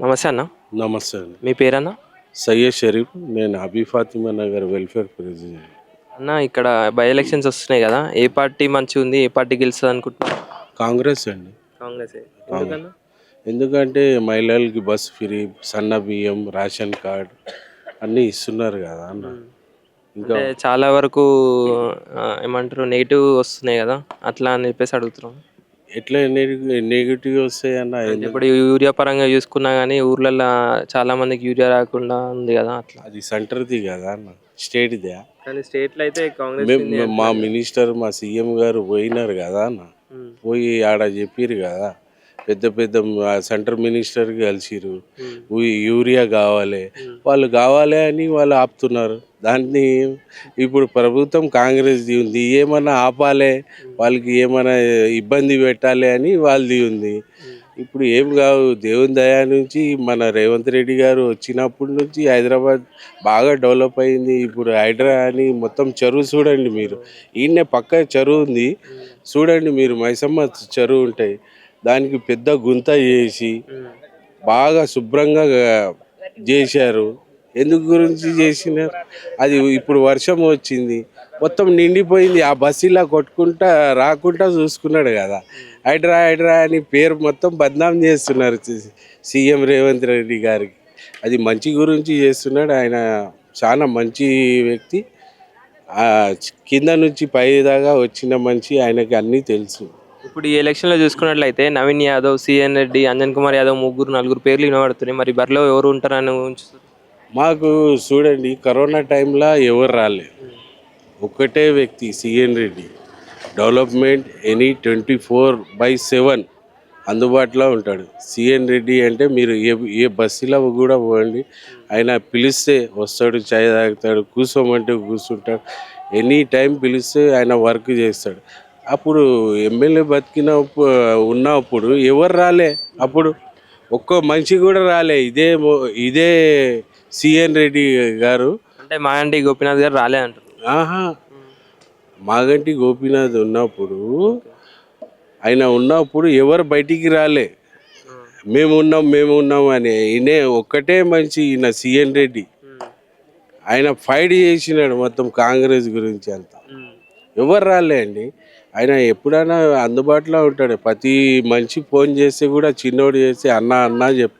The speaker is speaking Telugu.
నమస్తే అన్న. నమస్తే అండి. మీ పేరన్న? సయ్యద్ షరీఫ్. నేను హబీ ఫాతిమా నగర్ వెల్ఫేర్ ప్రెసిడెంట్. అన్న ఇక్కడ బై ఎలక్షన్స్ వస్తున్నాయి కదా. ఏ పార్టీ మంచిగా ఉంది? ఏ పార్టీ గెలుస్తుంది అనుకుంటున్నారు? కాంగ్రెస్ అండి. కాంగ్రెస్ ఎందుకంటే మహిళలకి బస్ ఫ్రీ సన్న బియ్యం రేషన్ కార్డ్ అన్నీ ఇస్తున్నారు కదా అన్న. ఇంకా చాలా వరకు ఏమంటారు నెగిటివ్ వస్తున్నాయి కదా. అట్లా అని చెప్పేసి అడుగుతున్నాం. ఎట్లా నెగిటివ్ వస్తాయి? ఇప్పుడు యూరియా పరంగా చూసుకున్నా కానీ ఊర్లలో చాలా మందికి యూరియా రాకుండా ఉంది కదా అట్లా. అది సెంటర్ది కదా అన్న స్టేట్దే. కానీ స్టేట్లో అయితే కాంగ్రెస్ మా మినిస్టర్ మా సీఎం గారు పోయినారు కదా అన్న పోయి ఆడ చెప్పిరు కదా. పెద్ద పెద్ద సెంటర్ మినిస్టర్ కలిసిరు యూరియా కావాలి. వాళ్ళు కావాలి అని వాళ్ళు ఆపుతున్నారు. దాన్ని ఇప్పుడు ప్రభుత్వం కాంగ్రెస్ది ఉంది ఏమన్నా ఆపాలి? వాళ్ళకి ఏమైనా ఇబ్బంది పెట్టాలి అని వాళ్ళది ఉంది ఇప్పుడు ఏం కావు. దేవుని దయా నుంచి మన రేవంత్ రెడ్డి గారు వచ్చినప్పటి నుంచి హైదరాబాద్ బాగా డెవలప్ అయింది. ఇప్పుడు హైడ్రా అని మొత్తం చెరువు చూడండి మీరు. ఈయనే పక్క చెరువు ఉంది. చూడండి మీరు మైసమ్మ చెరువు ఉంటాయి. దానికి పెద్ద గుంత చేసి బాగా శుభ్రంగా చేశారు. ఎందుకు గురించి చేసినారు? అది ఇప్పుడు వర్షం వచ్చింది. మొత్తం నిండిపోయింది. ఆ బస్సు ఇలా కొట్టుకుంటా రాకుండా చూసుకున్నాడు కదా. హైడ్రా హైడ్రా అని పేరు మొత్తం బద్నాం చేస్తున్నారు సీఎం రేవంత్ రెడ్డి గారికి. అది మంచి గురించి చేస్తున్నాడు. ఆయన చాలా మంచి వ్యక్తి. కింద నుంచి పై దాకా వచ్చిన మంచి ఆయనకి అన్నీ తెలుసు. ఇప్పుడు ఈ ఎలక్షన్లో చూసుకున్నట్లయితే నవీన్ యాదవ్ సిఎన్ రెడ్డి అంజన్ కుమార్ యాదవ్ ముగ్గురు నలుగురు పేర్లు వినబడుతున్నాయి. మరి బరిలో ఎవరు ఉంటారని ఉంచుతారు మాకు చూడండి కరోనా టైంలో ఎవరు రాలేదు. ఒక్కటే వ్యక్తి C N Reddy. Development any twenty four by seven అందుబాటులో ఉంటాడు. సిఎన్ రెడ్డి అంటే మీరు ఏ ఏ బస్సులో కూడా పోండి. ఆయన పిలిస్తే వస్తాడు చాయ్ తాగుతాడు కూర్చోమంటే కూర్చుంటాడు. ఎనీ టైం పిలిస్తే ఆయన వర్క్ చేస్తాడు. అప్పుడు ఎమ్మెల్యే బతికినప్పుడు ఉన్నప్పుడు ఎవరు రాలే? అప్పుడు ఒక్క మనిషి కూడా రాలే. ఇదే ఇదే సిఎన్ రెడ్డి గారు. అంటే మాగంటి గోపీనాథ్ గారు రాలే అంటారు ఆహా. మాగంటి గోపీనాథ్ ఉన్నప్పుడు ఆయన ఉన్నప్పుడు ఎవరు బయటికి రాలే? మేము ఉన్నాం మేము ఉన్నాం అని ఈయనే ఒక్కటే మంచి ఈయన సిఎన్ రెడ్డి. ఆయన ఫైట్ చేసినాడు మొత్తం కాంగ్రెస్ గురించి అంతా. ఎవరు రాలే అండి? ఆయన ఎప్పుడైనా అందుబాటులో ఉంటాడు. ప్రతి మనిషి ఫోన్ చేస్తే కూడా చిన్నోడు చేస్తే అన్న అన్న చెప్తాడు.